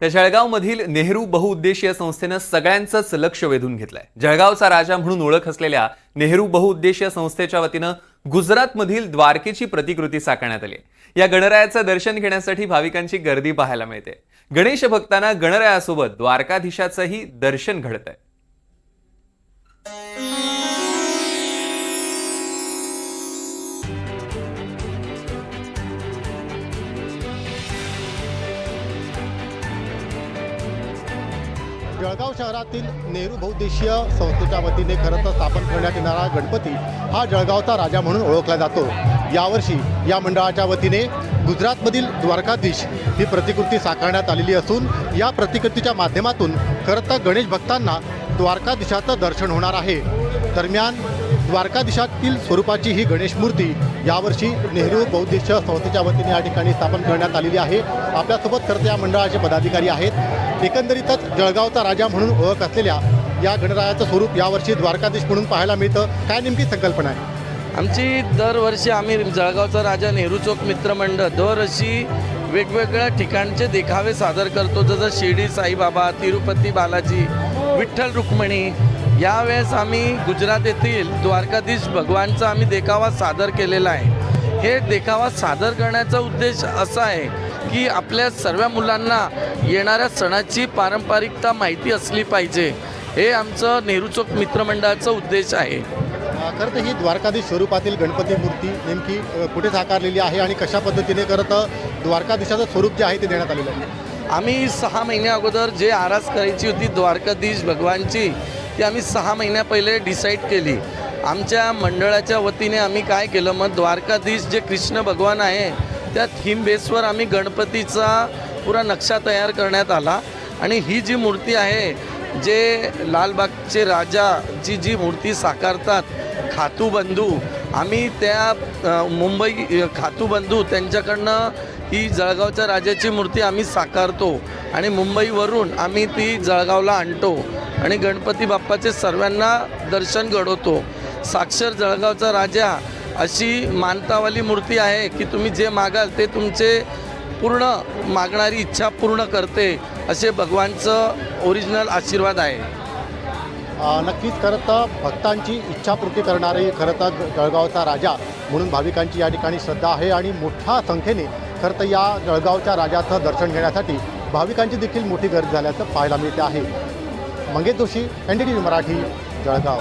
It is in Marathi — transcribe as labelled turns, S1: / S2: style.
S1: त्या जळगावमधील नेहरू बहुउद्देशीय संस्थेनं सगळ्यांचंच लक्ष वेधून घेतलंय. जळगावचा राजा म्हणून ओळख असलेल्या नेहरू बहुउद्देशीय संस्थेच्या वतीनं गुजरातमधील द्वारकेची प्रतिकृती साकारण्यात आली या गणरायाचं दर्शन घेण्यासाठी भाविकांची गर्दी पाहायला मिळते. गणेश भक्तांना गणरायासोबत द्वारकाधीशाचंही दर्शन घडतंय.
S2: जळगाव शहरातील नेहरू बहुद्देशीय संस्थेच्या वतीने खरं तर स्थापन करण्यात येणारा गणपती हा जळगावचा राजा म्हणून ओळखला जातो. यावर्षी या मंडळाच्या वतीने गुजरातमधील द्वारकाधीश ही प्रतिकृती साकारण्यात आलेली असून या प्रतिकृतीच्या माध्यमातून खरं तर गणेश भक्तांना द्वारकाधीशाचं दर्शन होणार आहे. दरम्यान द्वारकाधीशातील स्वरूपाची ही गणेश मूर्ती यावर्षी नेहरू बहुद्देशीय संस्थेच्या वतीने या ठिकाणी स्थापन करण्यात आलेली आहे. आपल्यासोबत खरं या मंडळाचे पदाधिकारी आहेत. एकंदरीतच जळगावचा राजा म्हणून ओळख असलेल्या या गणरायाचं स्वरूप यावर्षी द्वारकाधीश म्हणून पाहायला मिळतं. काय नेमकी संकल्पना आहे?
S3: आमची दरवर्षी आम्ही जळगावचा राजा नेहरू चौक मित्रमंडळ दरवर्षी वेगवेगळ्या ठिकाणचे देखावे सादर करतो. जसं शिर्डी साईबाबा तिरुपती बालाजी विठ्ठल रुक्मिणी यावेळेस आम्ही गुजरात येथील द्वारकाधीश भगवानचा आम्ही देखावा सादर केलेला आहे. हे देखावा सादर करण्याचा उद्देश असा आहे की आपल्या सर्व मुलांना येणाऱ्या सणाची पारंपरिकता माहिती असली पाहिजे. हे आमचं नेहरू चौक मित्रमंडळाचा उद्देश आहे.
S2: खरं तर ही द्वारकाधीश स्वरूपातील गणपती मूर्ती नेमकी कुठे साकारलेली आहे आणि कशा पद्धतीने? खरं तर द्वारकाधीशाचं स्वरूप जे आहे ते देण्यात आलेलं आहे.
S3: आम्ही सहा महिन्या अगोदर जे आरास करायची होती द्वारकाधीश भगवानची ती आम्ही सहा महिन्या पहिले डिसाईड केली. आमच्या मंडळाच्या वतीने आम्ही काय केलं मग द्वारकाधीश जे कृष्ण भगवान आहे त्या थीम बेसवर आम्ही गणपतीचा पुरा नक्षा तयार करण्यात आला. आणि ही जी मूर्ती आहे जे लालबागचे राजा जी जी मूर्ती साकारतात खातूबंधू आम्ही त्या मुंबई खातूबंधू त्यांच्याकडनं ही जळगावच्या राजाची मूर्ती आम्ही साकारतो. आणि मुंबईवरून आम्ही ती जळगावला आणतो. आणि गणपती बाप्पाचे सर्वांना दर्शन घडवतो. साक्षर जळगावचा राजा अशी मानतावाली मूर्ती आहे की तुम्ही जे मागाल ते तुमचे पूर्ण मागणारी इच्छा पूर्ण करते असे भगवानचं ओरिजिनल आशीर्वाद आहे.
S2: नक्कीच खरं तर भक्तांची इच्छापूर्ती करणारे खरं तर जळगावचा राजा म्हणून भाविकांची या ठिकाणी श्रद्धा आहे आणि मोठ्या संख्येने खरं तर या जळगावच्या राजाचं दर्शन घेण्यासाठी भाविकांची देखील मोठी गर्दी झाल्याचं पाहायला मिळते आहे. Mangesh Joshi N D T V Marathi Jalgaon.